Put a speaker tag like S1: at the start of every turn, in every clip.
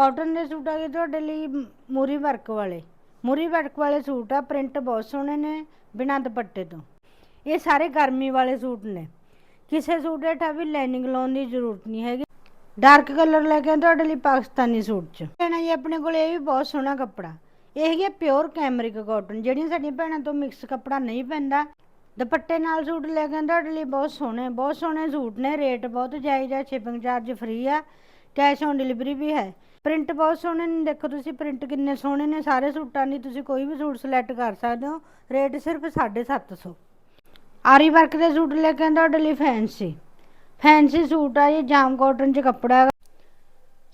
S1: Cotton ਦੇ suit ਆ ਗਏ ਤੁਹਾਡੇ ਲਈ ਮੂਰੀ ਵਰਕ ਵਾਲੇ। ਮੂਰੀ ਵਰਕ ਵਾਲੇ ਸੂਟ ਆ, ਪ੍ਰਿੰਟ ਬਹੁਤ ਸੋਹਣੇ ਨੇ, ਬਿਨਾਂ ਦੁਪੱਟੇ ਤੋਂ। ਇਹ ਸਾਰੇ ਗਰਮੀ ਵਾਲੇ ਸੂਟ ਨੇ। ਕਿਸੇ ਸੂਟ ਹੇਠਾਂ ਵੀ ਲਾਈਨਿੰਗ ਲਾਉਣ ਦੀ ਜ਼ਰੂਰਤ ਨਹੀਂ ਹੈਗੀ। ਡਾਰਕ ਕਲਰ ਲੈ ਕੇ ਤੁਹਾਡੇ ਲਈ ਪਾਕਿਸਤਾਨੀ ਸੂਟ ਚ। ਭੈਣਾਂ ਜੀ, ਆਪਣੇ ਕੋਲ ਇਹ ਵੀ ਬਹੁਤ ਸੋਹਣਾ ਕੱਪੜਾ। ਇਹ ਹੈਗਾ ਪਿਓਰ ਕੈਮਰਿਕ ਕਾਟਨ। ਜਿਹੜੀਆਂ ਸਾਡੀਆਂ ਭੈਣਾਂ ਤੋਂ ਮਿਕਸ ਕੱਪੜਾ ਨਹੀਂ ਪੈਂਦਾ। ਦੁਪੱਟੇ ਨਾਲ ਸੂਟ ਲੈ ਕੇ ਤੁਹਾਡੇ ਲਈ ਬਹੁਤ ਸੋਹਣੇ ਬਹੁਤ ਸੋਹਣੇ ਸੂਟ ਨੇ। ਰੇਟ ਬਹੁਤ ਜਾਇਜ਼ ਆ, ਸ਼ਿਪਿੰਗ ਚਾਰਜ ਫ੍ਰੀ ਆ। ਕੈਸ਼ ਔਨ ਡਿਲੀਵਰੀ ਵੀ ਹੈ। ਪ੍ਰਿੰਟ ਬਹੁਤ ਸੋਹਣੇ ਨੇ, ਦੇਖੋ ਤੁਸੀਂ ਪ੍ਰਿੰਟ ਕਿੰਨੇ ਸੋਹਣੇ ਨੇ, ਸਾਰੇ ਸੂਟਾਂ ਦੀ ਤੁਸੀਂ ਕੋਈ ਵੀ ਸੂਟ ਸਿਲੈਕਟ ਕਰ ਸਕਦੇ ਹੋ ਰੇਟ ਸਿਰਫ 750 ਆਰੀ ਵਰਕ ਦੇ ਸੂਟ ਲੈ ਕੇ ਆਏ ਤੁਹਾਡੇ ਲਈ ਫੈਂਸੀ ਫੈਂਸੀ ਸੂਟ ਆ ਇਹ ਜਾਮ ਕਾਟਨ ਚ ਕੱਪੜਾ ਹੈਗਾ।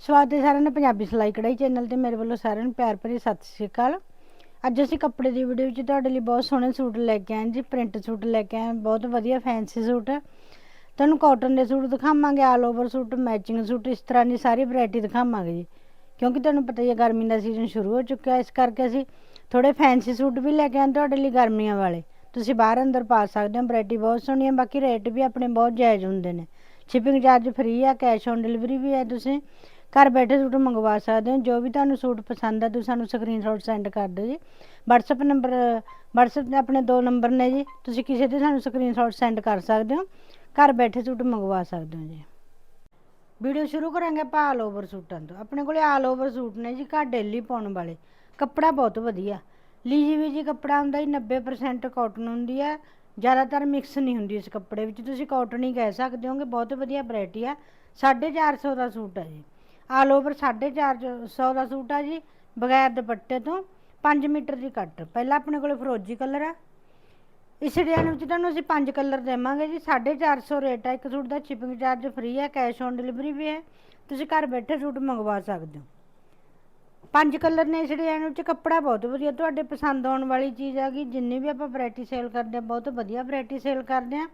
S1: ਸਵਾਗਤ ਹੈ ਸਾਰਿਆਂ ਦਾ ਪੰਜਾਬੀ ਸਿਲਾਈ ਕਢਾਈ ਚੈਨਲ ਤੇ ਮੇਰੇ ਵੱਲੋਂ ਸਾਰਿਆਂ ਨੂੰ ਪਿਆਰ ਭਰੀ ਸਤਿ ਸ਼੍ਰੀ ਅਕਾਲ। ਅੱਜ ਅਸੀਂ ਕੱਪੜੇ ਦੀ ਵੀਡੀਓ ਵਿੱਚ ਤੁਹਾਡੇ ਲਈ ਬਹੁਤ ਸੋਹਣੇ ਸੂਟ ਲੈ ਕੇ ਆਏ ਜੀ ਪ੍ਰਿੰਟ ਸੂਟ ਲੈ ਕੇ ਆਏ, ਬਹੁਤ ਵਧੀਆ ਫੈਂਸੀ ਸੂਟ। ਹੈ ਤੁਹਾਨੂੰ ਕਾਟਨ ਦੇ ਸੂਟ ਦਿਖਾਵਾਂਗੇ all over suit matching suit, ਇਸ ਤਰ੍ਹਾਂ ਦੀ ਸਾਰੀ ਵੈਰਾਈਟੀ ਦਿਖਾਵਾਂਗੇ ਜੀ। ਕਿਉਂਕਿ ਤੁਹਾਨੂੰ ਪਤਾ ਹੀ ਹੈ ਗਰਮੀ ਦਾ ਸੀਜ਼ਨ ਸ਼ੁਰੂ ਹੋ ਚੁੱਕਿਆ ਇਸ ਕਰਕੇ ਅਸੀਂ ਥੋੜੇ ਫੈਂਸੀ ਸੂਟ ਵੀ ਲੈ ਕੇ ਆਏ ਤੁਹਾਡੇ ਲਈ ਗਰਮੀਆਂ ਵਾਲੇ। ਤੁਸੀਂ ਬਾਹਰ ਅੰਦਰ ਪਾ ਸਕਦੇ ਹੋ ਵੈਰਾਈਟੀ ਬਹੁਤ ਸੋਹਣੀ ਹੈ, ਬਾਕੀ ਰੇਟ ਵੀ ਆਪਣੇ ਬਹੁਤ ਜਾਇਜ਼ ਹੁੰਦੇ ਨੇ। ਸ਼ਿਪਿੰਗ ਚਾਰਜ ਫ੍ਰੀ ਆ ਕੈਸ਼ ਔਨ ਡਿਲੀਵਰੀ ਵੀ ਹੈ ਤੁਸੀਂ। ਘਰ ਬੈਠੇ ਸੂਟ ਮੰਗਵਾ ਸਕਦੇ ਹੋ, ਜੋ ਵੀ ਤੁਹਾਨੂੰ ਸੂਟ ਪਸੰਦ ਆ, ਤੁਸੀਂ ਸਾਨੂੰ ਸਕਰੀਨਸ਼ਾਟ ਸੈਂਡ ਕਰ ਦਿਓ ਜੀ। WhatsApp ਨੰਬਰ WhatsApp ਤੇ ਆਪਣੇ ਦੋ ਨੰਬਰ ਨੇ ਜੀ, ਤੁਸੀਂ ਕਿਸੇ ਤੇ ਸਾਨੂੰ ਸਕਰੀਨਸ਼ਾਟ ਸੈਂਡ ਕਰ ਸਕਦੇ ਹੋ। ਘਰ ਬੈਠੇ ਸੂਟ ਮੰਗਵਾ ਸਕਦੇ ਹੋ ਜੀ। ਵੀਡੀਓ ਸ਼ੁਰੂ ਕਰਾਂਗੇ ਆਪਾਂ ਆਲ ਓਵਰ ਸੂਟਾਂ ਤੋਂ। ਆਪਣੇ ਕੋਲੇ ਆਲ ਓਵਰ ਸੂਟ ਨੇ ਜੀ, ਘਰ ਡੇਲੀ ਪਾਉਣ ਵਾਲੇ। ਕੱਪੜਾ ਬਹੁਤ ਵਧੀਆ। ਲੀਜੀ ਵੀ ਜੀ ਕੱਪੜਾ ਹੁੰਦਾ ਜੀ 90% ਕਾਟਨ ਹੁੰਦੀ ਹੈ ਜ਼ਿਆਦਾਤਰ ਮਿਕਸ ਨਹੀਂ ਹੁੰਦੀ ਇਸ ਕੱਪੜੇ ਵਿੱਚ। ਤੁਸੀਂ ਕਾਟਨ ਹੀ ਕਹਿ ਸਕਦੇ ਹੋਗੇ, ਬਹੁਤ ਵਧੀਆ ਵੈਰਾਈਟੀ ਆ। 450 ਦਾ ਸੂਟ ਹੈ ਜੀ। ਆਲ ਓਵਰ 450 ਦਾ ਸੂਟ ਆ ਜੀ, ਬਗੈਰ ਦੁਪੱਟੇ ਤੋਂ। 5 ਮੀਟਰ ਦੀ ਕੱਟ। ਪਹਿਲਾਂ ਆਪਣੇ ਕੋਲੇ ਫਰੋਜੀ ਕਲਰ ਆ। ਇਸ ਡਿਜ਼ਾਈਨ ਵਿੱਚ ਤੁਹਾਨੂੰ ਅਸੀਂ ਪੰਜ ਕਲਰ ਦੇਵਾਂਗੇ ਜੀ। 450 ਰੇਟ ਹੈ ਇੱਕ ਸੂਟ ਦਾ ਸ਼ਿਪਿੰਗ ਚਾਰਜ ਫ੍ਰੀ ਹੈ ਕੈਸ਼ ਔਨ ਡਿਲੀਵਰੀ ਵੀ ਹੈ ਤੁਸੀਂ ਘਰ ਬੈਠੇ ਸੂਟ ਮੰਗਵਾ ਸਕਦੇ ਹੋ। ਪੰਜ ਕਲਰ ਨੇ ਇਸ ਡਿਜ਼ਾਈਨ ਵਿੱਚ। ਕੱਪੜਾ ਬਹੁਤ ਵਧੀਆ। ਤੁਹਾਡੇ ਪਸੰਦ ਆਉਣ ਵਾਲੀ ਚੀਜ਼ ਆ ਗਈ। ਜਿੰਨੀ ਵੀ ਆਪਾਂ ਵੈਰਾਈਟੀ ਸੇਲ ਕਰਦੇ ਆ, ਬਹੁਤ ਵਧੀਆ ਵੈਰਾਈਟੀ ਸੇਲ ਕਰਦੇ ਆ।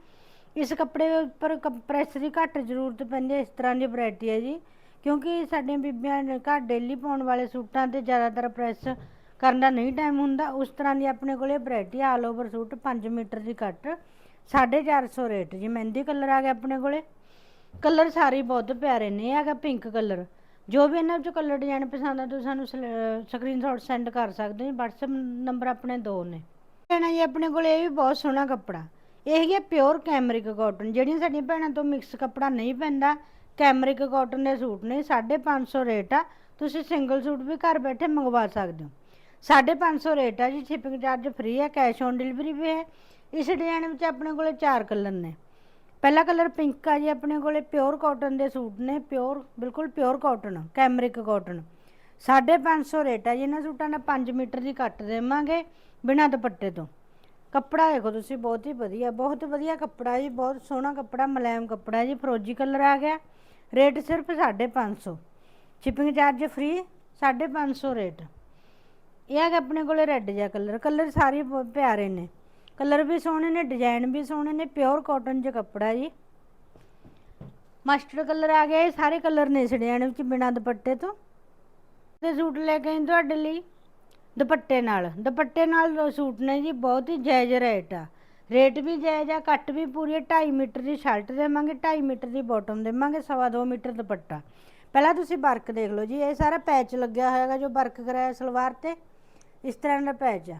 S1: ਇਸ ਕੱਪੜੇ ਉੱਪਰ ਪ੍ਰੈਸ ਦੀ ਘੱਟ ਜ਼ਰੂਰਤ ਪੈਂਦੀ ਹੈ ਇਸ ਤਰ੍ਹਾਂ ਦੀ ਵੈਰਾਈਟੀ ਹੈ ਜੀ। ਕਿਉਂਕਿ ਸਾਡੀਆਂ ਬੀਬੀਆਂ ਘਰ ਡੇਲੀ ਪਾਉਣ ਵਾਲੇ ਸੂਟਾਂ ਤੇ ਜ਼ਿਆਦਾਤਰ ਪ੍ਰੈਸ ਕਰਨ ਦਾ ਨਹੀਂ ਟਾਈਮ ਹੁੰਦਾ, ਉਸ ਤਰ੍ਹਾਂ ਦੀ ਆਪਣੇ ਕੋਲੇ variety all over suit 5 metre ਦੀ ਕੱਟ 450 ਰੇਟ ਜੀ, ਮਹਿੰਦੀ ਕਲਰ ਆ ਗਿਆ ਆਪਣੇ ਕੋਲੇ। ਕਲਰ ਸਾਰੇ ਬਹੁਤ ਪਿਆਰੇ ਨੇ, ਇਹ ਹੈਗਾ ਪਿੰਕ ਕਲਰ ਜੋ ਵੀ ਇਹਨਾਂ ਵਿੱਚੋਂ ਕਲਰ ਡਿਜ਼ਾਈਨ ਪਸੰਦ ਆ, ਤੁਸੀਂ ਸਾਨੂੰ ਸਕਰੀਨਸ਼ਾਟ ਸੈਂਡ ਕਰ ਸਕਦੇ ਹੋ WhatsApp ਨੰਬਰ ਆਪਣੇ ਦੋ ਨੇ। ਭੈਣਾਂ ਜੀ, ਆਪਣੇ ਕੋਲ ਇਹ ਵੀ ਬਹੁਤ ਸੋਹਣਾ ਕੱਪੜਾ। ਇਹ ਹੈਗੀ ਪਿਓਰ ਕੈਮਰਿਕ ਕਾਟਨ ਜਿਹੜੀਆਂ ਸਾਡੀਆਂ ਭੈਣਾਂ ਤੋਂ ਮਿਕਸ ਕੱਪੜਾ ਨਹੀਂ ਪੈਂਦਾ ਕੈਮਰਿਕ ਕਾਟਨ ਦੇ ਸੂਟ ਨੇ 550 ਰੇਟ ਆ। ਤੁਸੀਂ ਸਿੰਗਲ ਸੂਟ ਵੀ ਘਰ ਬੈਠੇ ਮੰਗਵਾ ਸਕਦੇ ਹੋ। 550 ਰੇਟ ਆ ਜੀ ਸ਼ਿਪਿੰਗ ਚਾਰਜ ਫ੍ਰੀ ਹੈ ਕੈਸ਼ ਔਨ ਡਿਲੀਵਰੀ ਵੀ ਹੈ। ਇਸ ਡਿਜ਼ਾਈਨ ਵਿੱਚ ਆਪਣੇ ਕੋਲੇ ਚਾਰ ਕਲਰ ਨੇ। ਪਹਿਲਾ ਕਲਰ ਪਿੰਕ ਆ ਜੀ, ਆਪਣੇ ਕੋਲੇ ਪਿਓਰ ਕਾਟਨ ਦੇ ਸੂਟ ਨੇ ਪਿਓਰ ਬਿਲਕੁਲ pure cotton cambric cotton 550 rate ਆ ਜੀ, ਇਹਨਾਂ ਸੂਟਾਂ ਦਾ 5 ਮੀਟਰ ਦੀ ਕੱਟ ਦੇਵਾਂਗੇ ਬਿਨਾਂ ਦੁਪੱਟੇ ਤੋਂ। ਕੱਪੜਾ ਦੇਖੋ ਤੁਸੀਂ, ਬਹੁਤ ਹੀ ਵਧੀਆ, ਬਹੁਤ ਵਧੀਆ ਕੱਪੜਾ ਜੀ, ਬਹੁਤ ਸੋਹਣਾ ਕੱਪੜਾ ਮੁਲਾਇਮ ਕੱਪੜਾ ਜੀ, ਫਰੋਜੀ ਕਲਰ ਆ ਗਿਆ। ਰੇਟ ਸਿਰਫ 550 ਸ਼ਿਪਿੰਗ ਚਾਰਜ ਫ੍ਰੀ 550 ਰੇਟ। ਇਹ ਹੈਗਾ ਆਪਣੇ ਕੋਲੇ ਰੈੱਡ ਜਿਹਾ ਕਲਰ ਕਲਰ ਸਾਰੇ ਬਹੁਤ ਪਿਆਰੇ ਨੇ। ਕਲਰ ਵੀ ਸੋਹਣੇ ਨੇ ਡਿਜ਼ਾਈਨ ਵੀ ਸੋਹਣੇ ਨੇ ਪਿਓਰ ਕਾਟਨ 'ਚ ਕੱਪੜਾ ਜੀ। ਮਸਟਰਡ ਕਲਰ ਆ ਗਿਆ, ਇਹ ਸਾਰੇ ਕਲਰ ਨੇ ਇਸ ਡਿਜ਼ਾਈਨ ਵਿੱਚ ਬਿਨਾਂ ਦੁਪੱਟੇ ਤੋਂ। ਤੇ ਸੂਟ ਲੈ ਕੇ ਆਈ ਤੁਹਾਡੇ ਲਈ। ਦੁਪੱਟੇ ਨਾਲ ਦੁਪੱਟੇ ਨਾਲ ਸੂਟ ਨੇ ਜੀ, ਬਹੁਤ ਹੀ ਜਾਇਜ਼ ਰੇਟ ਆ। ਰੇਟ ਵੀ ਜਾਇਜ਼ ਆ ਕੱਟ ਵੀ ਪੂਰੀ 2.5 ਮੀਟਰ ਦੀ ਸ਼ਰਟ ਦੇਵਾਂਗੇ 2.5 ਮੀਟਰ ਦੀ ਬਾਟਮ ਦੇਵਾਂਗੇ, ਸਵਾ ਦੋ ਮੀਟਰ ਦੁਪੱਟਾ। ਪਹਿਲਾਂ ਤੁਸੀਂ ਵਰਕ ਦੇਖ ਲਓ ਜੀ, ਇਹ ਸਾਰਾ ਪੈਚ ਲੱਗਿਆ ਹੋਇਆਗਾ ਜੋ ਵਰਕ ਕਰਾਇਆ ਸਲਵਾਰ ਤੇ। ਇਸ ਤਰ੍ਹਾਂ ਦਾ ਪੈਚ ਆ।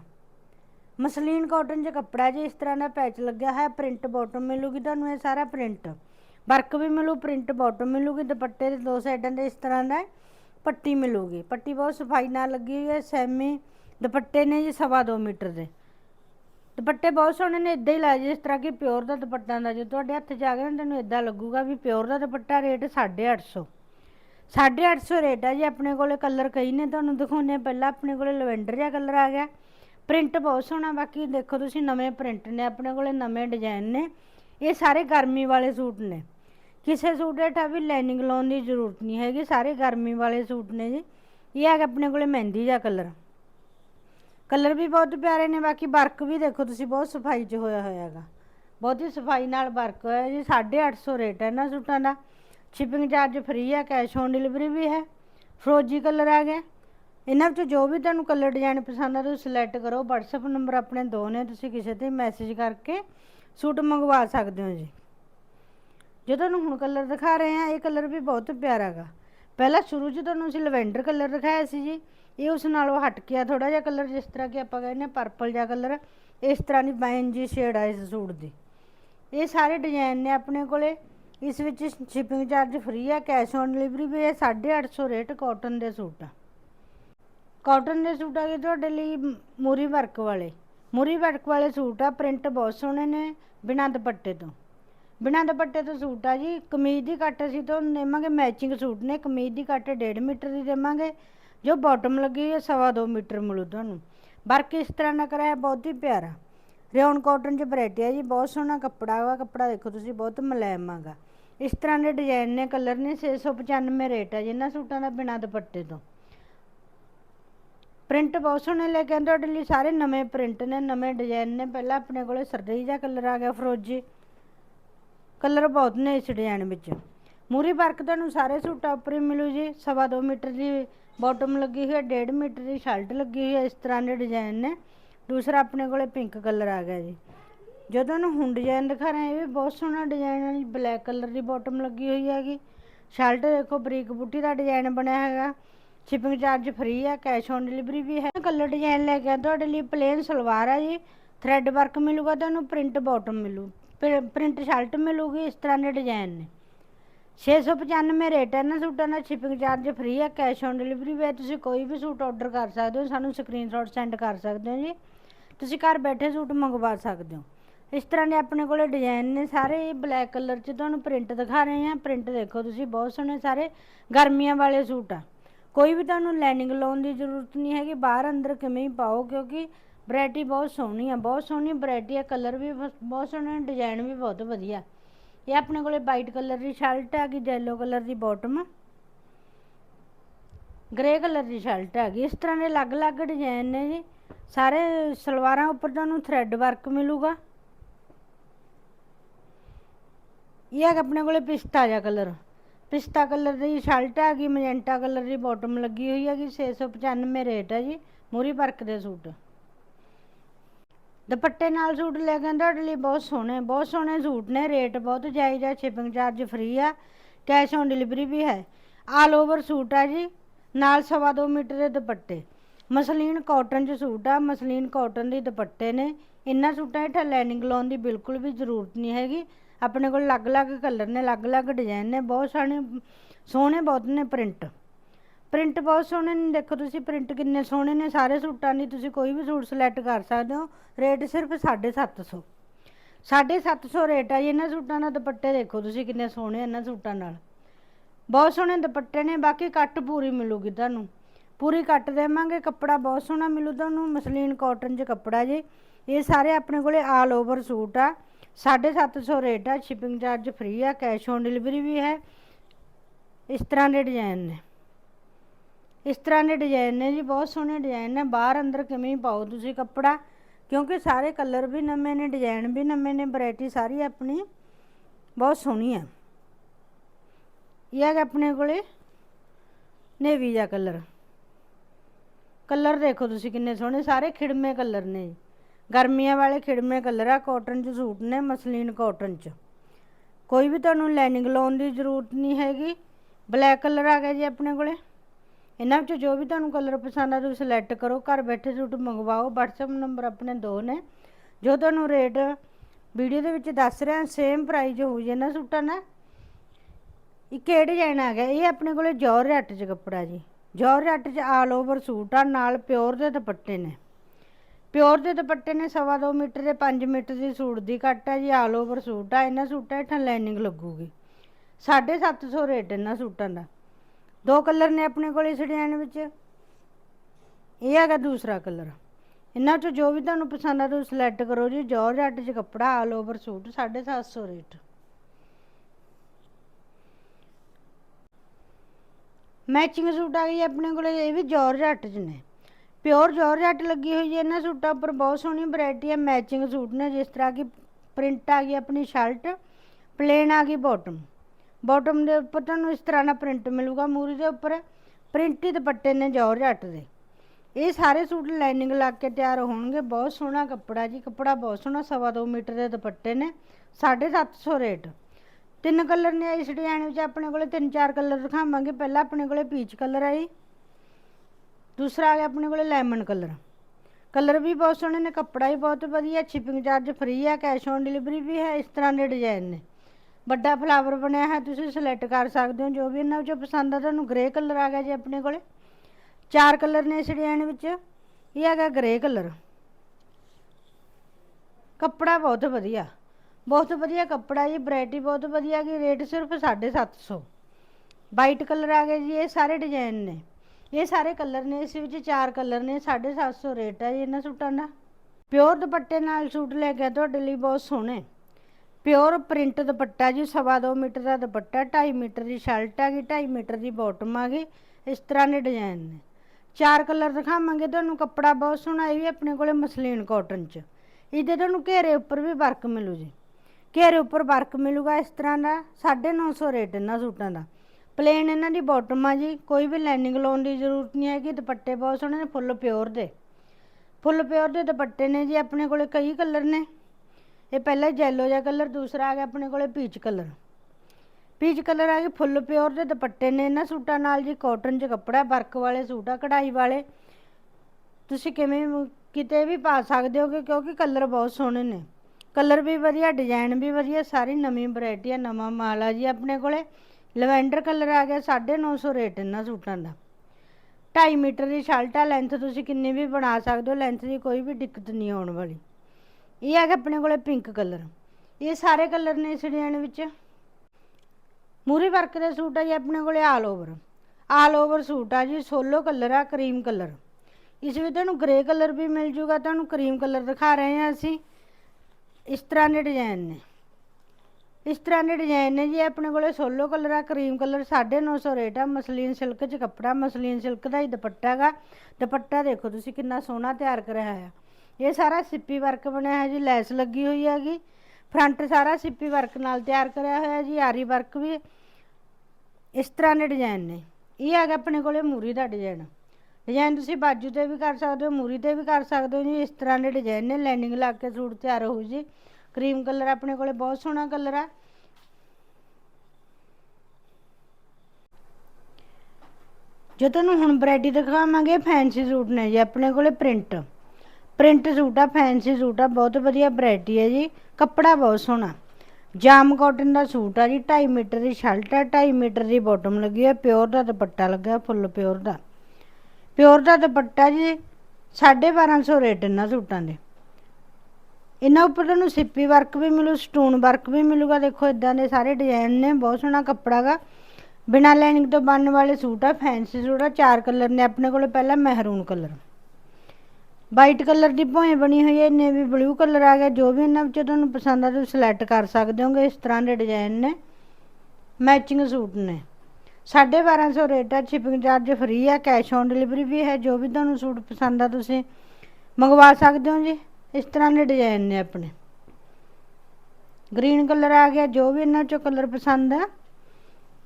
S1: ਮਸਲੀਨ ਕਾਟਨ 'ਚ ਕੱਪੜਾ ਜੇ ਇਸ ਤਰ੍ਹਾਂ ਦਾ ਪੈਚ ਲੱਗਿਆ ਹੈ ਪ੍ਰਿੰਟ ਬਾਟਮ ਮਿਲੂਗੀ ਤੁਹਾਨੂੰ, ਇਹ ਸਾਰਾ ਪ੍ਰਿੰਟ ਵਰਕ ਵੀ ਮਿਲੂ ਪ੍ਰਿੰਟ ਬਾਟਮ ਮਿਲੂਗੀ, ਦੁਪੱਟੇ ਦੇ ਦੋ ਸਾਈਡਾਂ ਦੇ ਇਸ ਤਰ੍ਹਾਂ ਦਾ ਪੱਟੀ ਮਿਲੂਗੀ। ਪੱਟੀ ਬਹੁਤ ਸਫ਼ਾਈ ਨਾਲ ਲੱਗੀ ਹੋਈ ਹੈ, ਸੈਮੀ ਦੁਪੱਟੇ ਨੇ ਜੀ ਸਵਾ ਦੋ ਮੀਟਰ ਦੇ। ਦੁਪੱਟੇ ਬਹੁਤ ਸੋਹਣੇ ਨੇ ਇਦਾਂ ਹੀ ਲੱਗ ਜਿਸ ਤਰ੍ਹਾਂ ਕਿ ਪਿਓਰ ਦਾ ਦੁਪੱਟਾ ਦਾ ਜੇ ਤੁਹਾਡੇ ਹੱਥ 'ਚ ਆ ਗਿਆ ਤੁਹਾਨੂੰ ਤੈਨੂੰ ਇਦਾਂ ਲੱਗੂਗਾ ਵੀ ਪਿਓਰ ਦਾ ਦੁਪੱਟਾ ਰੇਟ 850 850 ਰੇਟ ਆ ਜੀ, ਆਪਣੇ ਕੋਲੇ ਕਲਰ ਕਈ ਨੇ, ਤੁਹਾਨੂੰ ਦਿਖਾਉਣੇ ਪਹਿਲਾਂ, ਆਪਣੇ ਕੋਲੇ ਲਵੈਂਡਰ ਜਿਹਾ ਕਲਰ ਆ ਗਿਆ। ਪ੍ਰਿੰਟ ਬਹੁਤ ਸੋਹਣਾ, ਬਾਕੀ ਦੇਖੋ ਤੁਸੀਂ ਨਵੇਂ ਪ੍ਰਿੰਟ ਨੇ, ਆਪਣੇ ਕੋਲੇ ਨਵੇਂ ਡਿਜ਼ਾਈਨ ਨੇ। ਇਹ ਸਾਰੇ ਗਰਮੀ ਵਾਲੇ ਸੂਟ ਨੇ। ਕਿਸੇ ਸੂਟ ਹੇਠਾਂ ਵੀ ਲਾਈਨਿੰਗ ਲਾਉਣ ਦੀ ਜ਼ਰੂਰਤ ਨਹੀਂ ਹੈਗੀ, ਸਾਰੇ ਗਰਮੀ ਵਾਲੇ ਸੂਟ ਨੇ ਜੀ। ਇਹ ਹੈਗਾ ਆਪਣੇ ਕੋਲੇ ਮਹਿੰਦੀ ਜਿਹਾ ਕਲਰ। ਕਲਰ ਵੀ ਬਹੁਤ ਪਿਆਰੇ ਨੇ, ਬਾਕੀ ਵਰਕ ਵੀ ਦੇਖੋ ਤੁਸੀਂ, ਬਹੁਤ ਸਫ਼ਾਈ 'ਚ ਹੋਇਆ ਹੋਇਆ ਹੈਗਾ। ਬਹੁਤ ਹੀ ਸਫ਼ਾਈ ਨਾਲ ਵਰਕ ਹੋਇਆ ਜੀ 850 ਰੇਟ ਹੈ ਇਹਨਾਂ ਸੂਟਾਂ ਦਾ। ਸ਼ਿਪਿੰਗ ਚਾਰਜ ਫ੍ਰੀ ਹੈ ਕੈਸ਼ ਔਨ ਡਿਲੀਵਰੀ ਵੀ ਹੈ, ਫਰੋਜੀ ਕਲਰ ਆ ਗਿਆ ਇਹਨਾਂ ਵਿੱਚੋਂ ਜੋ ਵੀ ਤੁਹਾਨੂੰ ਕਲਰ ਡਿਜ਼ਾਈਨ ਪਸੰਦ ਆ, ਤੁਸੀਂ ਸਿਲੈਕਟ ਕਰੋ, WhatsApp ਨੰਬਰ ਆਪਣੇ ਦੋ ਨੇ, ਤੁਸੀਂ ਕਿਸੇ ਤੇ ਮੈਸੇਜ ਕਰਕੇ ਸੂਟ ਮੰਗਵਾ ਸਕਦੇ ਹੋ ਜੀ। ਜੋ ਤੁਹਾਨੂੰ ਹੁਣ ਕਲਰ ਦਿਖਾ ਰਹੇ ਆ, ਇਹ ਕਲਰ ਵੀ ਬਹੁਤ ਪਿਆਰਾ ਹੈਗਾ ਪਹਿਲਾਂ ਸ਼ੁਰੂ 'ਚ ਤੁਹਾਨੂੰ ਅਸੀਂ ਲਵੈਂਡਰ ਕਲਰ ਦਿਖਾਇਆ ਸੀ ਜੀ। ਇਹ ਉਸ ਨਾਲੋਂ ਹਟ ਗਿਆ ਥੋੜਾ ਜਿਹਾ ਕਲਰ ਜਿਸ ਤਰ੍ਹਾਂ ਕਿ ਆਪਾਂ ਕਹਿੰਦੇ ਪਰਪਲ ਜਿਹਾ ਕਲਰ ਇਸ ਤਰ੍ਹਾਂ ਦੀ ਬਾਈਨ ਜੀ ਸ਼ੇਡ ਆ ਇਸ ਸੂਟ ਦੀ। ਇਹ ਸਾਰੇ ਡਿਜ਼ਾਈਨ ਨੇ ਆਪਣੇ ਕੋਲੇ। ਇਸ ਵਿੱਚ ਸ਼ਿਪਿੰਗ ਚਾਰਜ ਫ੍ਰੀ ਆ ਕੈਸ਼ ਔਨ ਡਿਲੀਵਰੀ ਵੀ ਹੈ 850 ਰੇਟ ਕਾਟਨ ਦੇ ਸੂਟ ਆ। ਕਾਟਨ ਦੇ ਸੂਟ ਆ ਗਏ ਤੁਹਾਡੇ ਲਈ ਮੂਰੀ ਵਰਕ ਵਾਲੇ। ਮੂਰੀ ਵਰਕ ਵਾਲੇ ਸੂਟ ਆ ਪ੍ਰਿੰਟ ਬਹੁਤ ਸੋਹਣੇ ਨੇ, ਬਿਨਾਂ ਦੁਪੱਟੇ ਤੋਂ। ਬਿਨਾਂ ਦੁਪੱਟੇ ਤੋਂ ਸੂਟ ਆ ਜੀ, ਕਮੀਜ਼ ਦੀ ਕੱਟ ਅਸੀਂ ਤੁਹਾਨੂੰ ਦੇਵਾਂਗੇ ਮੈਚਿੰਗ ਸੂਟ ਨੇ, ਕਮੀਜ਼ ਦੀ ਕੱਟ 1.5 ਮੀਟਰ ਦੀ ਦੇਵਾਂਗੇ, ਜੋ ਬਾਟਮ ਲੱਗੀ ਹੈ ਸਵਾ ਦੋ ਮੀਟਰ ਮਿਲੂ ਤੁਹਾਨੂੰ। ਵਰਕ ਇਸ ਤਰ੍ਹਾਂ ਦਾ ਕਰਾਇਆ, ਬਹੁਤ ਹੀ ਪਿਆਰਾ। ਰਿਓਨ ਕਾਟਨ ਚ ਵੈਰਾਈਟੀ ਹੈ ਜੀ, ਬਹੁਤ ਸੋਹਣਾ ਕੱਪੜਾ ਵਾ, ਕੱਪੜਾ ਦੇਖੋ ਤੁਸੀਂ, ਬਹੁਤ ਮੁਲਾਇਮ ਆਗਾ ਇਸ ਤਰ੍ਹਾਂ ਦੇ ਡਿਜ਼ਾਈਨ ਨੇ ਕਲਰ ਨੇ 695 ਰੇਟ ਹੈ ਜਿਨ੍ਹਾਂ ਸੂਟਾਂ ਦਾ ਬਿਨਾਂ ਦੁਪੱਟੇ ਤੋਂ। ਪ੍ਰਿੰਟ ਬਹੁਤ ਸੋਹਣੇ ਲੈ ਕੇ ਆਂਦੇ ਤੁਹਾਡੇ ਲਈ ਸਾਰੇ ਨਵੇਂ ਪ੍ਰਿੰਟ ਨੇ, ਨਵੇਂ ਡਿਜ਼ਾਈਨ ਨੇ। ਪਹਿਲਾਂ ਆਪਣੇ ਕੋਲੇ ਸਰਦਈ ਦਾ ਕਲਰ ਆ ਗਿਆ, ਫਰੋਜੀ। ਕਲਰ ਬਹੁਤ ਨੇ ਇਸ ਡਿਜ਼ਾਈਨ ਵਿੱਚ। ਮੂਰੀ ਵਰਕ ਤੁਹਾਨੂੰ ਸਾਰੇ ਸੂਟਾਂ ਉੱਪਰ ਹੀ ਮਿਲੂ ਜੀ। ਸਵਾ ਦੋ ਮੀਟਰ ਦੀ ਬਾਟਮ ਲੱਗੀ ਹੋਈ ਹੈ 1.5 ਮੀਟਰ ਦੀ ਸ਼ਰਟ ਲੱਗੀ ਹੋਈ ਹੈ, ਇਸ ਤਰ੍ਹਾਂ ਦੇ ਡਿਜ਼ਾਈਨ ਨੇ। ਦੂਸਰਾ ਆਪਣੇ ਕੋਲੇ ਪਿੰਕ ਕਲਰ ਆ ਗਿਆ ਜੀ। ਜਦੋਂ ਨੂੰ ਹੁਣ ਡਿਜ਼ਾਈਨ ਦਿਖਾ ਰਹੇ ਇਹ ਵੀ ਬਹੁਤ ਸੋਹਣਾ ਡਿਜ਼ਾਈਨ ਹੈ ਜੀ ਬਲੈਕ ਕਲਰ ਦੀ ਬਾਟਮ ਲੱਗੀ ਹੋਈ ਹੈਗੀ। ਸ਼ਰਟ ਦੇਖੋ, ਬਰੀਕ ਬੂਟੀ ਦਾ ਡਿਜ਼ਾਈਨ ਬਣਿਆ ਹੈਗਾ। ਸ਼ਿਪਿੰਗ ਚਾਰਜ ਫ੍ਰੀ ਆ ਕੈਸ਼ ਔਨ ਡਿਲੀਵਰੀ ਵੀ ਹੈ। ਕਲਰ ਡਿਜ਼ਾਈਨ ਲੈ ਕੇ ਆ ਤੁਹਾਡੇ ਲਈ ਪਲੇਨ ਸਲਵਾਰ ਆ ਜੀ। ਥ੍ਰੈਡ ਵਰਕ ਮਿਲੂਗਾ ਤੁਹਾਨੂੰ ਪ੍ਰਿੰਟ ਬਾਟਮ ਮਿਲੂ ਪ੍ਰਿੰਟ ਸ਼ਰਟ ਮਿਲੂਗੀ, ਇਸ ਤਰ੍ਹਾਂ ਦੇ ਡਿਜ਼ਾਈਨ ਨੇ। 695 ਰੇਟ ਹੈ ਇਹਨਾਂ ਸੂਟਾਂ ਦਾ ਸ਼ਿਪਿੰਗ ਚਾਰਜ ਫ੍ਰੀ ਹੈ ਕੈਸ਼ ਔਨ ਡਿਲੀਵਰੀ ਵੀ ਤੁਸੀਂ ਕੋਈ ਵੀ ਸੂਟ ਆਰਡਰ ਕਰ ਸਕਦੇ ਹੋ, ਸਾਨੂੰ ਸਕਰੀਨਸ਼ਾਟ ਸੈਂਡ ਕਰ ਸਕਦੇ ਹੋ ਜੀ। ਤੁਸੀਂ ਘਰ ਬੈਠੇ ਸੂਟ ਮੰਗਵਾ ਸਕਦੇ ਹੋ। ਇਸ ਤਰ੍ਹਾਂ ਦੇ ਆਪਣੇ ਕੋਲ ਡਿਜ਼ਾਈਨ ਨੇ ਸਾਰੇ ਬਲੈਕ ਕਲਰ 'ਚ ਤੁਹਾਨੂੰ ਪ੍ਰਿੰਟ ਦਿਖਾ ਰਹੇ ਹਾਂ। ਪ੍ਰਿੰਟ ਦੇਖੋ ਤੁਸੀਂ, ਬਹੁਤ ਸੋਹਣੇ ਸਾਰੇ ਗਰਮੀਆਂ ਵਾਲੇ ਸੂਟ ਆ। ਕੋਈ ਵੀ ਤੁਹਾਨੂੰ ਲਾਈਨਿੰਗ ਲਾਉਣ ਦੀ ਜ਼ਰੂਰਤ ਨਹੀਂ ਹੈਗੀ, ਬਾਹਰ ਅੰਦਰ ਕਿਵੇਂ ਹੀ ਪਾਓ, ਕਿਉਂਕਿ ਵੈਰਾਈਟੀ ਬਹੁਤ ਸੋਹਣੀ ਆ, ਬਹੁਤ ਸੋਹਣੀ ਵੈਰਾਈਟੀ ਆ ਕਲਰ ਵੀ ਬਸ- ਬਹੁਤ ਸੋਹਣੇ ਡਿਜ਼ਾਈਨ ਵੀ ਬਹੁਤ ਵਧੀਆ। ਇਹ ਆਪਣੇ ਕੋਲੇ ਵਾਈਟ ਕਲਰ ਦੀ ਸ਼ਰਟ ਆ ਗਈ ਯੈਲੋ ਕਲਰ ਦੀ ਬਾਟਮ ਗ੍ਰੇ ਕਲਰ ਦੀ ਸ਼ਰਟ ਆ ਗਈ। ਇਸ ਤਰ੍ਹਾਂ ਦੇ ਅਲੱਗ-ਅਲੱਗ ਡਿਜ਼ਾਈਨ ਨੇ ਜੀ। ਸਾਰੇ ਸਲਵਾਰਾਂ ਉੱਪਰ ਤੁਹਾਨੂੰ ਥ੍ਰੈਡ ਵਰਕ ਮਿਲੂਗਾ। ਇਹ ਹੈਗਾ ਆਪਣੇ ਕੋਲੇ ਪਿਸਤਾ ਜਿਹਾ ਕਲਰ। ਪਿਸਤਾ ਕਲਰ ਦੀ ਸ਼ਰਟ ਹੈਗੀ ਗਈ ਮੈਜੈਂਟਾ ਕਲਰ ਦੀ ਬਾਟਮ ਲੱਗੀ ਹੋਈ ਹੈਗੀ 695 ਰੇਟ ਹੈ ਜੀ, ਮੂਰੀ ਵਰਕ ਦੇ ਸੂਟ। ਦੁਪੱਟੇ ਨਾਲ ਸੂਟ ਲੈ ਕੇ ਤੁਹਾਡੇ ਲਈ ਬਹੁਤ ਸੋਹਣੇ ਬਹੁਤ ਸੋਹਣੇ ਸੂਟ ਨੇ ਰੇਟ ਬਹੁਤ ਜਾਇਜ਼ ਆ ਸ਼ਿਪਿੰਗ ਚਾਰਜ ਫ੍ਰੀ ਆ ਕੈਸ਼ ਔਨ ਡਿਲੀਵਰੀ ਵੀ ਹੈ। ਆਲ ਓਵਰ ਸੂਟ ਆ ਜੀ, ਨਾਲ ਸਵਾ ਦੋ ਮੀਟਰ ਦੇ ਦੁਪੱਟੇ। ਮਸਲੀਨ ਕਾਟਨ ਚ ਸੂਟ ਆ, ਮਸਲੀਨ ਕਾਟਨ ਦੇ ਦੁਪੱਟੇ ਨੇ। ਇਹਨਾਂ ਸੂਟਾਂ ਹੇਠਾਂ ਲਾਈਨਿੰਗ ਲਾਉਣ ਦੀ ਬਿਲਕੁਲ ਵੀ ਜ਼ਰੂਰਤ ਨਹੀਂ ਹੈਗੀ। ਆਪਣੇ ਕੋਲ ਅਲੱਗ-ਅਲੱਗ ਕਲਰ ਨੇ, ਅਲੱਗ-ਅਲੱਗ ਡਿਜ਼ਾਈਨ ਨੇ, ਬਹੁਤ ਸੋਹਣੇ ਸੋਹਣੇ ਬਹੁਤ ਨੇ ਪ੍ਰਿੰਟ ਪ੍ਰਿੰਟ ਬਹੁਤ ਸੋਹਣੇ ਨੇ, ਦੇਖੋ ਤੁਸੀਂ ਪ੍ਰਿੰਟ ਕਿੰਨੇ ਸੋਹਣੇ ਨੇ, ਸਾਰੇ ਸੂਟਾਂ ਦੀ ਤੁਸੀਂ ਕੋਈ ਵੀ ਸੂਟ ਸਿਲੈਕਟ ਕਰ ਸਕਦੇ ਹੋ ਰੇਟ ਸਿਰਫ 750 750 ਰੇਟ ਆ ਜੀ, ਇਹਨਾਂ ਸੂਟਾਂ ਦਾ ਦੁਪੱਟੇ ਦੇਖੋ ਤੁਸੀਂ ਕਿੰਨੇ ਸੋਹਣੇ ਇਹਨਾਂ ਸੂਟਾਂ ਨਾਲ। ਬਹੁਤ ਸੋਹਣੇ ਦੁਪੱਟੇ ਨੇ, ਬਾਕੀ ਕੱਟ ਪੂਰੀ ਮਿਲੂਗੀ ਤੁਹਾਨੂੰ। ਪੂਰੀ ਕੱਟ ਦੇਵਾਂਗੇ, ਕੱਪੜਾ ਬਹੁਤ ਸੋਹਣਾ ਮਿਲੂ ਤੁਹਾਨੂੰ, ਮਸਲੀਨ ਕਾਟਨ 'ਚ ਕੱਪੜਾ ਜੀ। ਇਹ ਸਾਰੇ ਆਪਣੇ ਕੋਲੇ ਆਲ ਓਵਰ ਸੂਟ ਆ। 750 ਰੇਟ ਆ ਸ਼ਿਪਿੰਗ ਚਾਰਜ ਫ੍ਰੀ ਆ ਕੈਸ਼ ਔਨ ਡਿਲੀਵਰੀ ਵੀ ਹੈ। ਇਸ ਤਰ੍ਹਾਂ ਦੇ ਡਿਜ਼ਾਈਨ ਨੇ। ਇਸ ਤਰ੍ਹਾਂ ਦੇ ਡਿਜ਼ਾਈਨ ਨੇ ਜੀ, ਬਹੁਤ ਸੋਹਣੇ ਡਿਜ਼ਾਈਨ ਨੇ। ਬਾਹਰ ਅੰਦਰ ਕਿਵੇਂ ਪਾਓ ਤੁਸੀਂ ਕੱਪੜਾ, ਕਿਉਂਕਿ ਸਾਰੇ ਕਲਰ ਵੀ ਨਵੇਂ ਨੇ ਡਿਜ਼ਾਈਨ ਵੀ ਨਵੇਂ ਨੇ ਵੈਰਾਈਟੀ ਸਾਰੀ ਆਪਣੀ ਬਹੁਤ ਸੋਹਣੀ ਆ। ਇਹ ਹੈਗਾ ਆਪਣੇ ਕੋਲੇ ਨੇਵੀ ਦਾ ਕਲਰ ਕਲਰ ਦੇਖੋ ਤੁਸੀਂ ਕਿੰਨੇ ਸੋਹਣੇ, ਸਾਰੇ ਖਿੜਮੇ ਕਲਰ ਨੇ ਜੀ। ਗਰਮੀਆਂ ਵਾਲੇ ਖਿੜਮੇ ਕਲਰ ਆ ਕਾਟਨ ਚ ਸੂਟ ਨੇ, ਮਸਲੀਨ ਕਾਟਨ ਚ। ਕੋਈ ਵੀ ਤੁਹਾਨੂੰ ਲਾਈਨਿੰਗ ਲਾਉਣ ਦੀ ਜ਼ਰੂਰਤ ਨਹੀਂ ਹੈਗੀ। ਬਲੈਕ ਕਲਰ ਆ ਗਿਆ ਜੀ ਆਪਣੇ ਕੋਲੇ। ਇਹਨਾਂ ਵਿੱਚੋਂ ਜੋ ਵੀ ਤੁਹਾਨੂੰ ਕਲਰ ਪਸੰਦ ਆ, ਤੁਸੀਂ ਸਿਲੈਕਟ ਕਰੋ। ਘਰ ਬੈਠੇ ਸੂਟ ਮੰਗਵਾਓ। WhatsApp ਨੰਬਰ ਆਪਣੇ ਦੋ ਨੇ। ਜੋ ਤੁਹਾਨੂੰ ਰੇਟ ਵੀਡੀਓ ਦੇ ਵਿੱਚ ਦੱਸ ਰਿਹਾ ਸੇਮ ਪ੍ਰਾਈਸ ਹੋ ਜੇ ਨਾ ਸੂਟਾਂ ਦਾ। ਇੱਕ ਇਹ ਡਿਜ਼ਾਈਨ ਆ ਗਿਆ, ਇਹ ਆਪਣੇ ਕੋਲੇ ਜੌਰਜੱਟ 'ਚ ਕੱਪੜਾ ਜੀ। ਜੌਰਜੱਟ 'ਚ ਆਲ ਓਵਰ ਸੂਟ ਆ, ਨਾਲ ਪਿਓਰ ਦੇ ਦੁਪੱਟੇ ਨੇ। ਪਿਓਰ ਦੇ ਦੁਪੱਟੇ ਨੇ ਸਵਾ ਦੋ ਮੀਟਰ ਦੇ 5 ਮੀਟਰ ਦੀ ਸੂਟ ਦੀ ਕੱਟ ਹੈ ਜੀ ਆਲ ਓਵਰ ਸੂਟ ਆ, ਇਹਨਾਂ ਸੂਟਾਂ ਹੇਠਾਂ ਲਾਈਨਿੰਗ ਲੱਗੂਗੀ। 750 ਰੇਟ ਇਹਨਾਂ ਸੂਟਾਂ ਦਾ। ਦੋ ਕਲਰ ਨੇ ਆਪਣੇ ਕੋਲ ਇਸ ਡਿਜ਼ਾਈਨ ਵਿੱਚ। ਇਹ ਹੈਗਾ ਦੂਸਰਾ ਕਲਰ। ਇਹਨਾਂ ਚੋਂ ਜੋ ਵੀ ਤੁਹਾਨੂੰ ਪਸੰਦ ਆ ਤੁਸੀਂ ਸਿਲੈਕਟ ਕਰੋ ਜੀ ਜੌਰਜੱਟ 'ਚ ਕੱਪੜਾ all over suit 750 rate. Matching suit ਆ ਗਈ ਆਪਣੇ ਕੋਲ, ਇਹ ਵੀ ਜੌਰਜੱਟ 'ਚ ਨੇ। ਪਿਓਰ ਜੌਰਜੱਟ ਲੱਗੀ ਹੋਈ ਹੈ ਇਹਨਾਂ ਸੂਟਾਂ ਉੱਪਰ ਬਹੁਤ ਸੋਹਣੀ ਵੈਰਾਈਟੀ ਹੈ ਮੈਚਿੰਗ ਸੂਟ ਨੇ, ਜਿਸ ਤਰ੍ਹਾਂ ਕਿ ਪ੍ਰਿੰਟ ਆ ਗਈ ਆਪਣੀ ਸ਼ਰਟ ਪਲੇਨ ਆ ਗਈ ਬਾਟਮ ਬਾਟਮ ਦੇ ਉੱਪਰ ਤੁਹਾਨੂੰ ਇਸ ਤਰ੍ਹਾਂ ਦਾ ਪ੍ਰਿੰਟ ਮਿਲੂਗਾ, ਮੂਰੀ ਦੇ ਉੱਪਰ ਪ੍ਰਿੰਟ ਹੀ ਦੁਪੱਟੇ ਨੇ ਜੌਰਜੱਟ ਦੇ। ਇਹ ਸਾਰੇ ਸੂਟ ਲਾਈਨਿੰਗ ਲਾ ਕੇ ਤਿਆਰ ਹੋਣਗੇ, ਬਹੁਤ ਸੋਹਣਾ ਕੱਪੜਾ ਜੀ, ਕੱਪੜਾ ਬਹੁਤ ਸੋਹਣਾ, ਸਵਾ ਦੋ ਮੀਟਰ ਦੇ ਦੁਪੱਟੇ ਨੇ 750 ਰੇਟ। ਤਿੰਨ ਕਲਰ ਨੇ ਇਸ ਡਿਜ਼ਾਈਨ ਵਿੱਚ, ਆਪਣੇ ਕੋਲੇ ਤਿੰਨ ਚਾਰ ਕਲਰ ਦਿਖਾਵਾਂਗੇ, ਪਹਿਲਾਂ ਆਪਣੇ ਕੋਲੇ ਪੀਚ ਕਲਰ ਆਈ ਦੂਸਰਾ ਆ ਗਿਆ ਆਪਣੇ ਕੋਲੇ ਲੈਮਨ ਕਲਰ ਕਲਰ ਵੀ ਬਹੁਤ ਸੋਹਣੇ ਨੇ, ਕੱਪੜਾ ਵੀ ਬਹੁਤ ਵਧੀਆ ਸ਼ਿਪਿੰਗ ਚਾਰਜ ਫ੍ਰੀ ਹੈ ਕੈਸ਼ ਔਨ ਡਿਲੀਵਰੀ ਵੀ ਹੈ, ਇਸ ਤਰ੍ਹਾਂ ਦੇ ਡਿਜ਼ਾਈਨ ਨੇ। ਵੱਡਾ ਫਲਾਵਰ ਬਣਿਆ ਹੈ, ਤੁਸੀਂ ਸਿਲੈਕਟ ਕਰ ਸਕਦੇ ਹੋ, ਜੋ ਵੀ ਇਹਨਾਂ ਵਿੱਚੋਂ ਪਸੰਦ ਆ ਤੁਹਾਨੂੰ ਗ੍ਰੇ ਕਲਰ ਆ ਗਿਆ ਜੀ ਆਪਣੇ ਕੋਲੇ। ਚਾਰ ਕਲਰ ਨੇ ਇਸ ਡਿਜ਼ਾਈਨ ਵਿੱਚ, ਇਹ ਹੈਗਾ ਗ੍ਰੇ ਕਲਰ ਕੱਪੜਾ ਬਹੁਤ ਵਧੀਆ ਬਹੁਤ ਵਧੀਆ ਕੱਪੜਾ ਜੀ ਵੈਰਾਈਟੀ ਬਹੁਤ ਵਧੀਆ ਹੈਗੀ ਰੇਟ ਸਿਰਫ 750 ਵਾਈਟ ਕਲਰ ਆ ਗਿਆ ਜੀ, ਇਹ ਸਾਰੇ ਡਿਜ਼ਾਈਨ ਨੇ। ਇਹ ਸਾਰੇ ਕਲਰ ਨੇ, ਇਸ ਵਿੱਚ ਚਾਰ ਕਲਰ ਨੇ 750 ਰੇਟ ਹੈ ਜੀ ਇਹਨਾਂ ਸੂਟਾਂ ਦਾ। ਪਿਓਰ ਦੁਪੱਟੇ ਨਾਲ ਸੂਟ ਲੈ ਕੇ ਤੁਹਾਡੇ ਲਈ ਬਹੁਤ ਸੋਹਣੇ। ਪਿਓਰ ਪ੍ਰਿੰਟ ਦੁਪੱਟਾ ਜੀ, ਸਵਾ ਦੋ ਮੀਟਰ ਦਾ ਦੁਪੱਟਾ 2.5 ਮੀਟਰ ਦੀ ਸ਼ਰਟ ਆ ਗਈ 2.5 ਮੀਟਰ ਦੀ ਬਾਟਮ ਆ ਗਈ, ਇਸ ਤਰ੍ਹਾਂ ਦੇ ਡਿਜ਼ਾਈਨ ਨੇ। ਚਾਰ ਕਲਰ ਦਿਖਾਵਾਂਗੇ, ਤੁਹਾਨੂੰ ਕੱਪੜਾ ਬਹੁਤ ਸੋਹਣਾ, ਇਹ ਵੀ ਆਪਣੇ ਕੋਲੇ ਮਸਲੀਨ ਕਾਟਨ ਚ। ਇਹਦੇ ਤੁਹਾਨੂੰ ਘੇਰੇ ਉੱਪਰ ਵੀ ਵਰਕ ਮਿਲੂ ਜੀ। ਘੇਰੇ ਉੱਪਰ ਵਰਕ ਮਿਲੂਗਾ ਇਸ ਤਰ੍ਹਾਂ ਦਾ 950 ਰੇਟ ਇਹਨਾਂ ਸੂਟਾਂ ਦਾ। ਪਲੇਨ ਇਹਨਾਂ ਦੀ ਬਾਟਮ ਆ ਜੀ। ਕੋਈ ਵੀ ਲਾਈਨਿੰਗ ਲਾਉਣ ਦੀ ਜ਼ਰੂਰਤ ਨਹੀਂ ਹੈਗੀ, ਦੁਪੱਟੇ ਬਹੁਤ ਸੋਹਣੇ ਨੇ, ਫੁੱਲ ਪਿਓਰ ਦੇ। ਫੁੱਲ ਪਿਓਰ ਦੇ ਦੁਪੱਟੇ ਨੇ ਜੀ, ਆਪਣੇ ਕੋਲੇ ਕਈ ਕਲਰ ਨੇ। ਇਹ ਪਹਿਲਾ ਜੈਲੋ ਜਿਹਾ ਕਲਰ ਦੂਸਰਾ ਆ ਗਿਆ ਆਪਣੇ ਕੋਲੇ ਪੀਚ ਕਲਰ ਪੀਚ ਕਲਰ ਆ ਗਿਆ ਫੁੱਲ ਪਿਓਰ ਦੇ ਦੁਪੱਟੇ ਨੇ ਇਹਨਾਂ ਸੂਟਾਂ ਨਾਲ ਜੀ ਕਾਟਨ 'ਚ ਕੱਪੜਾ ਵਰਕ ਵਾਲੇ ਸੂਟ ਆ, ਕਢਾਈ ਵਾਲੇ। ਤੁਸੀਂ ਕਿਵੇਂ ਕਿਤੇ ਵੀ ਪਾ ਸਕਦੇ ਹੋ ਕਿਉਂਕਿ ਕਲਰ ਬਹੁਤ ਸੋਹਣੇ ਨੇ। ਕਲਰ ਵੀ ਵਧੀਆ ਡਿਜ਼ਾਈਨ ਵੀ ਵਧੀਆ, ਸਾਰੀ ਨਵੀਂ ਵੈਰਾਈਟੀ ਆ, ਨਵਾਂ ਮਾਲ ਆ ਜੀ ਆਪਣੇ ਕੋਲੇ। ਲਵੈਂਡਰ ਕਲਰ ਆ ਗਿਆ 950 ਰੇਟ ਇਹਨਾਂ ਸੂਟਾਂ ਦਾ। 2.5 ਮੀਟਰ ਦੀ ਸ਼ਰਟ ਆ ਲੈਂਥ ਤੁਸੀਂ ਕਿੰਨੀ ਵੀ ਬਣਾ ਸਕਦੇ ਹੋ ਲੈਂਥ ਦੀ ਕੋਈ ਵੀ ਦਿੱਕਤ ਨਹੀਂ ਆਉਣ ਵਾਲੀ। ਇਹ ਆ ਹੈਗਾ ਆਪਣੇ ਕੋਲੇ ਪਿੰਕ ਕਲਰ। ਇਹ ਸਾਰੇ ਕਲਰ ਨੇ ਇਸ ਡਿਜ਼ਾਈਨ ਵਿੱਚ। ਮੂਰੀ ਵਰਕ ਦੇ ਸੂਟ ਆ ਜੀ ਆਪਣੇ ਕੋਲੇ all over all over suit ਆ ਜੀ ਸੋਲੋ ਕਲਰ ਆ ਕਰੀਮ ਕਲਰ। ਇਸ ਵਿੱਚ ਤੁਹਾਨੂੰ ਗ੍ਰੇ ਕਲਰ ਵੀ ਮਿਲ ਜੂਗਾ, ਤੁਹਾਨੂੰ ਕਰੀਮ ਕਲਰ ਦਿਖਾ ਰਹੇ ਹਾਂ ਅਸੀਂ। ਇਸ ਤਰ੍ਹਾਂ ਦੇ ਡਿਜ਼ਾਈਨ ਨੇ। ਇਸ ਤਰ੍ਹਾਂ ਦੇ ਡਿਜ਼ਾਈਨ ਨੇ ਜੀ, ਆਪਣੇ ਕੋਲੇ ਸੋਲੋ ਕਲਰ ਆ ਕਰੀਮ ਕਲਰ 950 ਰੇਟ ਆ, ਮਸਲੀਨ ਸਿਲਕ 'ਚ ਕੱਪੜਾ, ਮਸਲੀਨ ਸਿਲਕ ਦਾ ਹੀ ਦੁਪੱਟਾ ਹੈਗਾ। ਦੁਪੱਟਾ ਦੇਖੋ ਤੁਸੀਂ ਕਿੰਨਾ ਸੋਹਣਾ ਤਿਆਰ ਕਰਿਆ ਹੋਇਆ। ਇਹ ਸਾਰਾ ਸਿੱਪੀ ਵਰਕ ਬਣਿਆ ਹੈ ਜੀ, ਲੈਸ ਲੱਗੀ ਹੋਈ ਹੈਗੀ। ਫਰੰਟ ਸਾਰਾ ਸਿੱਪੀ ਵਰਕ ਨਾਲ ਤਿਆਰ ਕਰਿਆ ਹੋਇਆ ਜੀ, ਆਰੀ ਵਰਕ ਵੀ। ਇਸ ਤਰ੍ਹਾਂ ਦੇ ਡਿਜ਼ਾਈਨ ਨੇ। ਇਹ ਹੈਗਾ ਆਪਣੇ ਕੋਲੇ ਮੂਰੀ ਦਾ ਡਿਜ਼ਾਈਨ ਡਿਜ਼ਾਈਨ ਤੁਸੀਂ ਬਾਜੂ ਤੇ ਵੀ ਕਰ ਸਕਦੇ ਹੋ, ਮੂਰੀ ਤੇ ਵੀ ਕਰ ਸਕਦੇ ਹੋ ਜੀ। ਇਸ ਤਰ੍ਹਾਂ ਦੇ ਡਿਜ਼ਾਈਨ ਨੇ ਲਾਈਨਿੰਗ ਲਾ ਕੇ ਸੂਟ ਤਿਆਰ ਹੋਊ ਜੀ। ਕਰੀਮ ਕਲਰ ਆਪਣੇ ਕੋਲੇ ਬਹੁਤ ਸੋਹਣਾ ਕਲਰ ਆ। ਜੇ ਤੁਹਾਨੂੰ ਹੁਣ ਵੈਰਾਈਟੀ ਦਿਖਾਵਾਂਗੇ ਫੈਂਸੀ ਸੂਟ ਨੇ ਜੀ, ਆਪਣੇ ਕੋਲੇ ਪ੍ਰਿੰਟ। ਪ੍ਰਿੰਟ ਸੂਟ ਆ ਫੈਂਸੀ ਸੂਟ ਆ, ਬਹੁਤ ਵਧੀਆ ਵੈਰਾਈਟੀ ਹੈ ਜੀ, ਕੱਪੜਾ ਬਹੁਤ ਸੋਹਣਾ। ਜਾਮ ਕਾਟਨ ਦਾ ਸੂਟ ਆ ਜੀ 2.5 ਮੀਟਰ ਦੀ ਸ਼ਰਟ ਆ 2.5 ਮੀਟਰ ਦੀ ਬਾਟਮ ਲੱਗੀ ਹੈ ਪਿਓਰ ਦਾ ਦੁਪੱਟਾ ਲੱਗਾ ਫੁੱਲ ਪਿਓਰ ਦਾ। ਪਿਓਰ ਦਾ ਦੁਪੱਟਾ ਜੀ 1250 ਰੇਟ ਇਹਨਾਂ ਸੂਟਾਂ ਦੇ। ਇਹਨਾਂ ਉੱਪਰ ਤੁਹਾਨੂੰ ਸਿੱਪੀ ਵਰਕ ਵੀ ਮਿਲੂ, ਸਟੋਨ ਵਰਕ ਵੀ ਮਿਲੂਗਾ। ਦੇਖੋ ਇਦਾਂ ਦੇ ਸਾਰੇ ਡਿਜ਼ਾਈਨ ਨੇ, ਬਹੁਤ ਸੋਹਣਾ ਕੱਪੜਾ ਗਾ। ਬਿਨਾਂ ਲਾਈਨਿੰਗ ਤੋਂ ਬਣਨ ਵਾਲੇ ਸੂਟ ਆ ਫੈਂਸੀ ਸੂਟ ਆ, ਚਾਰ ਕਲਰ ਨੇ ਆਪਣੇ ਕੋਲ, ਪਹਿਲਾਂ ਮਹਿਰੂਨ ਕਲਰ। ਵਾਈਟ ਕਲਰ ਦੀ ਭੋਏ ਬਣੀ ਹੋਈ ਹੈ ਨੇਵੀ ਬਲੂ ਕਲਰ ਆ ਗਿਆ ਜੋ ਵੀ ਇਹਨਾਂ ਵਿੱਚੋਂ ਤੁਹਾਨੂੰ ਪਸੰਦ ਆ, ਤੁਸੀਂ ਸਿਲੈਕਟ ਕਰ ਸਕਦੇ ਹੋਗੇ, ਇਸ ਤਰ੍ਹਾਂ ਦੇ ਡਿਜ਼ਾਈਨ ਨੇ। ਮੈਚਿੰਗ ਸੂਟ ਨੇ। 1250 ਰੇਟ ਆ ਸ਼ਿਪਿੰਗ ਚਾਰਜ ਫ੍ਰੀ ਆ ਕੈਸ਼ ਔਨ ਡਿਲੀਵਰੀ ਵੀ ਹੈ, ਜੋ ਵੀ ਤੁਹਾਨੂੰ ਸੂਟ ਪਸੰਦ ਆ, ਤੁਸੀਂ ਮੰਗਵਾ ਸਕਦੇ ਹੋ ਜੀ। ਇਸ ਤਰ੍ਹਾਂ ਦੇ ਡਿਜ਼ਾਈਨ ਨੇ ਆਪਣੇ। ਗ੍ਰੀਨ ਕਲਰ ਆ ਗਿਆ, ਜੋ ਵੀ ਇਹਨਾਂ ਚੋਂ ਕਲਰ ਪਸੰਦ ਆ,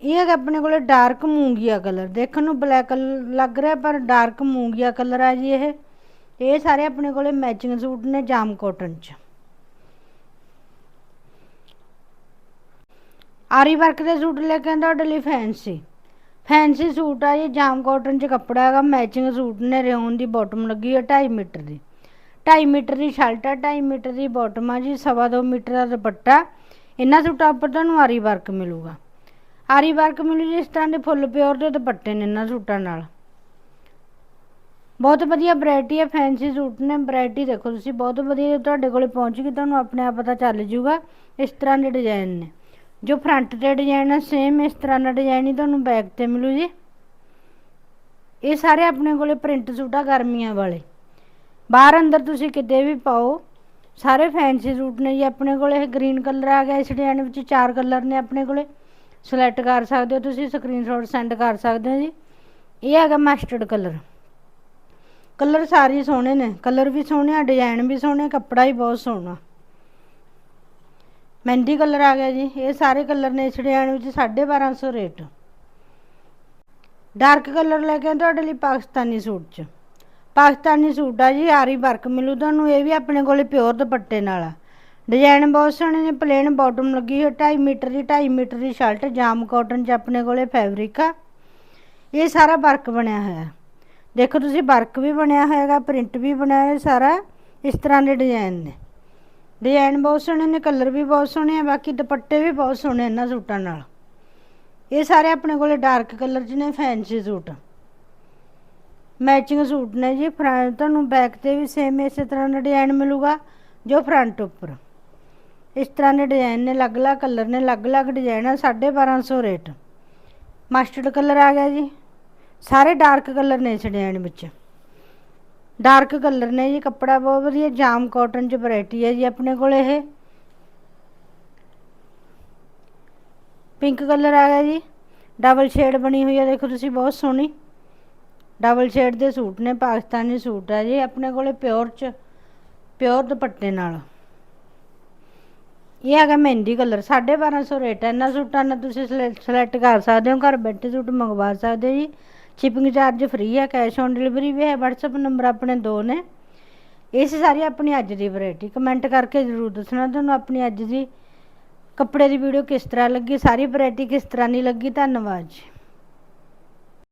S1: ਇਹ ਹੈਗਾ ਆਪਣੇ ਕੋਲੇ ਡਾਰਕ ਮੂੰਗੀਆ ਕਲਰ ਦੇਖਣ ਨੂੰ ਬਲੈਕ ਲੱਗ ਰਿਹਾ, ਪਰ ਡਾਰਕ ਮੂੰਗੀਆ ਕਲਰ ਆ ਜੀ ਇਹ। ਇਹ ਸਾਰੇ ਆਪਣੇ ਕੋਲੇ ਮੈਚਿੰਗ ਸੂਟ ਨੇ ਜਾਮ ਕਾਟਨ ਚ। ਆਰੀ ਵਰਕ ਦੇ ਸੂਟ ਲੈ ਕੇ ਆਂਦਾ ਤੁਹਾਡੇ ਲਈ ਫੈਂਸੀ ਫੈਂਸੀ ਸੂਟ ਆ ਜੀ, ਜਾਮ ਕਾਟਨ ਚ ਕੱਪੜਾ ਹੈਗਾ ਮੈਚਿੰਗ ਸੂਟ ਨੇ ਰਿਓਨ ਦੀ ਬਾਟਮ ਲੱਗੀ ਹੈ 2.5 ਮੀਟਰ ਦੀ। ਢਾਈ ਮੀਟਰ ਦੀ ਸ਼ਰਟ ਆ ਢਾਈ ਮੀਟਰ ਦੀ ਬੋਟਮ ਆ ਜੀ, ਸਵਾ ਦੋ ਮੀਟਰ ਦਾ ਦੁਪੱਟਾ। ਇਹਨਾਂ ਸੂਟਾਂ ਉੱਪਰ ਤੁਹਾਨੂੰ ਆਰੀ ਵਰਕ ਮਿਲੂਗਾ। ਆਰੀ ਵਰਕ ਮਿਲੂ ਜੀ ਇਸ ਤਰ੍ਹਾਂ ਦੇ ਫੁੱਲ ਪਿਓਰ ਦੇ ਦੁਪੱਟੇ ਨੇ ਇਹਨਾਂ ਸੂਟਾਂ ਨਾਲ। ਬਹੁਤ ਵਧੀਆ ਵੈਰਾਈਟੀ ਹੈ ਫੈਂਸੀ ਸੂਟ ਨੇ। ਵੈਰਾਈਟੀ ਦੇਖੋ ਤੁਸੀਂ, ਬਹੁਤ ਵਧੀਆ ਤੁਹਾਡੇ ਕੋਲੇ ਪਹੁੰਚ ਗਈ, ਤੁਹਾਨੂੰ ਆਪਣੇ ਆਪ ਪਤਾ ਚੱਲ ਜੂਗਾ ਇਸ ਤਰ੍ਹਾਂ ਦੇ ਡਿਜ਼ਾਈਨ ਨੇ। ਜੋ ਫਰੰਟ ਤੇ ਡਿਜ਼ਾਈਨ ਹੈ ਸੇਮ ਇਸ ਤਰ੍ਹਾਂ ਦਾ ਡਿਜ਼ਾਈਨ ਹੀ ਤੁਹਾਨੂੰ ਬੈਕ ਤੇ ਮਿਲੂ ਜੀ। ਇਹ ਸਾਰੇ ਆਪਣੇ ਕੋਲੇ ਪ੍ਰਿੰਟ ਸੂਟ ਆ ਗਰਮੀਆਂ ਵਾਲੇ। ਬਾਹਰ ਅੰਦਰ ਤੁਸੀਂ ਕਿਤੇ ਵੀ ਪਾਓ, ਸਾਰੇ ਫੈਂਸੀ ਸੂਟ ਨੇ ਜੀ ਆਪਣੇ ਕੋਲ, ਇਹ ਗ੍ਰੀਨ ਕਲਰ ਆ ਗਿਆ, ਇਸ ਡਿਜ਼ਾਈਨ ਵਿੱਚ ਚਾਰ ਕਲਰ ਨੇ ਆਪਣੇ ਕੋਲ। ਸਿਲੈਕਟ ਕਰ ਸਕਦੇ ਹੋ ਤੁਸੀਂ ਸਕਰੀਨਸ਼ਾਟ ਸੈਂਡ ਕਰ ਸਕਦੇ ਹੋ ਜੀ। ਇਹ ਹੈਗਾ ਮਸਟਰਡ ਕਲਰ ਕਲਰ ਸਾਰੇ ਸੋਹਣੇ ਨੇ ਕਲਰ ਵੀ ਸੋਹਣੇ ਆ ਡਿਜ਼ਾਈਨ ਵੀ ਸੋਹਣੇ ਕੱਪੜਾ ਵੀ ਬਹੁਤ ਸੋਹਣਾ। ਮਹਿੰਦੀ ਕਲਰ ਆ ਗਿਆ ਜੀ, ਇਹ ਸਾਰੇ ਕਲਰ ਨੇ ਇਸ ਡਿਜ਼ਾਈਨ ਵਿੱਚ 1250 ਰੇਟ। ਡਾਰਕ ਕਲਰ ਲੈ ਕੇ ਤੁਹਾਡੇ ਲਈ ਪਾਕਿਸਤਾਨੀ ਸੂਟ 'ਚ। ਪਾਕਿਸਤਾਨੀ ਸੂਟ ਆ ਜੀ, ਆਰੀ ਵਰਕ ਮਿਲੂ ਤੁਹਾਨੂੰ, ਇਹ ਵੀ ਆਪਣੇ ਕੋਲੇ ਪਿਓਰ ਦੁਪੱਟੇ ਨਾਲ ਆ। ਡਿਜ਼ਾਈਨ ਬਹੁਤ ਸੋਹਣੇ ਨੇ ਪਲੇਨ ਬਾਟਮ ਲੱਗੀ ਹੋਈ 2.5 ਮੀਟਰ ਦੀ 2.5 ਮੀਟਰ ਦੀ ਸ਼ਰਟ ਜਾਮ ਕਾਟਨ ਚ ਆਪਣੇ ਕੋਲੇ ਫੈਬਰਿਕ ਆ। ਇਹ ਸਾਰਾ ਵਰਕ ਬਣਿਆ ਹੋਇਆ। ਦੇਖੋ ਤੁਸੀਂ, ਵਰਕ ਵੀ ਬਣਿਆ ਹੋਇਆਗਾ ਪ੍ਰਿੰਟ ਵੀ ਬਣਿਆ ਹੋਇਆ ਸਾਰਾ, ਇਸ ਤਰ੍ਹਾਂ ਦੇ ਡਿਜ਼ਾਈਨ ਨੇ। ਡਿਜ਼ਾਈਨ ਬਹੁਤ ਸੋਹਣੇ ਨੇ ਕਲਰ ਵੀ ਬਹੁਤ ਸੋਹਣੇ ਆ, ਬਾਕੀ ਦੁਪੱਟੇ ਵੀ ਬਹੁਤ ਸੋਹਣੇ ਇਹਨਾਂ ਸੂਟਾਂ ਨਾਲ। ਇਹ ਸਾਰੇ ਆਪਣੇ ਕੋਲੇ ਡਾਰਕ ਕਲਰ 'ਚ ਨੇ ਫੈਂਸੀ ਸੂਟ। ਮੈਚਿੰਗ ਸੂਟ ਨੇ ਜੀ ਫਰੰਟ ਤੁਹਾਨੂੰ ਬੈਕ ਤੇ ਵੀ ਸੇਮ ਇਸੇ ਤਰ੍ਹਾਂ ਦਾ ਡਿਜ਼ਾਈਨ ਮਿਲੂਗਾ ਜੋ ਫਰੰਟ ਉੱਪਰ। ਇਸ ਤਰ੍ਹਾਂ ਦੇ ਡਿਜ਼ਾਈਨ ਨੇ ਅਲੱਗ-ਅਲੱਗ ਕਲਰ ਨੇ ਅਲੱਗ-ਅਲੱਗ ਡਿਜ਼ਾਈਨ ਆ 1250 ਰੇਟ। ਮਸਟਰਡ ਕਲਰ ਆ ਗਿਆ ਜੀ। ਸਾਰੇ ਡਾਰਕ ਕਲਰ ਨੇ ਇਸ ਡਿਜ਼ਾਈਨ ਵਿੱਚ। ਡਾਰਕ ਕਲਰ ਨੇ ਜੀ, ਕੱਪੜਾ ਬਹੁਤ ਵਧੀਆ, ਜਾਮ ਕਾਟਨ ਚ ਵੈਰਾਈਟੀ ਹੈ ਜੀ ਆਪਣੇ ਕੋਲ ਇਹ। ਪਿੰਕ ਕਲਰ ਆ ਗਿਆ ਜੀ। ਡਬਲ ਸ਼ੇਡ ਬਣੀ ਹੋਈ ਹੈ ਦੇਖੋ ਤੁਸੀਂ ਬਹੁਤ ਸੋਹਣੀ। ਡਬਲ ਸ਼ੇਡ ਦੇ ਸੂਟ ਨੇ, ਪਾਕਿਸਤਾਨੀ ਸੂਟ ਹੈ ਜੀ, ਆਪਣੇ ਕੋਲੇ ਪਿਓਰ ਚ, ਪਿਓਰ ਦੁਪੱਟੇ ਨਾਲ। ਇਹ ਹੈਗਾ ਮਹਿੰਦੀ ਕਲਰ 1250 ਰੇਟ ਹੈ ਇਹਨਾਂ ਸੂਟਾਂ ਨਾਲ ਤੁਸੀਂ ਸਿਲੈਕਟ ਕਰ ਸਕਦੇ ਹੋ, ਘਰ ਬੈਠੇ ਸੂਟ ਮੰਗਵਾ ਸਕਦੇ ਹੋ ਜੀ। ਸ਼ਿਪਿੰਗ ਚਾਰਜ ਫ੍ਰੀ ਹੈ ਕੈਸ਼ ਔਨ ਡਿਲੀਵਰੀ ਵੀ ਹੈ, WhatsApp ਨੰਬਰ ਆਪਣੇ ਦੋ ਨੇ। ਇਸ ਸਾਰੀ ਆਪਣੀ ਅੱਜ ਦੀ ਵੈਰਾਈਟੀ ਕਮੈਂਟ ਕਰਕੇ ਜ਼ਰੂਰ ਦੱਸਣਾ ਤੁਹਾਨੂੰ ਆਪਣੀ ਅੱਜ ਦੀ ਕੱਪੜੇ ਦੀ ਵੀਡੀਓ ਕਿਸ ਤਰ੍ਹਾਂ ਲੱਗੀ, ਸਾਰੀ ਵੈਰਾਈਟੀ ਕਿਸ ਤਰ੍ਹਾਂ ਦੀ ਲੱਗੀ। ਧੰਨਵਾਦ ਜੀ।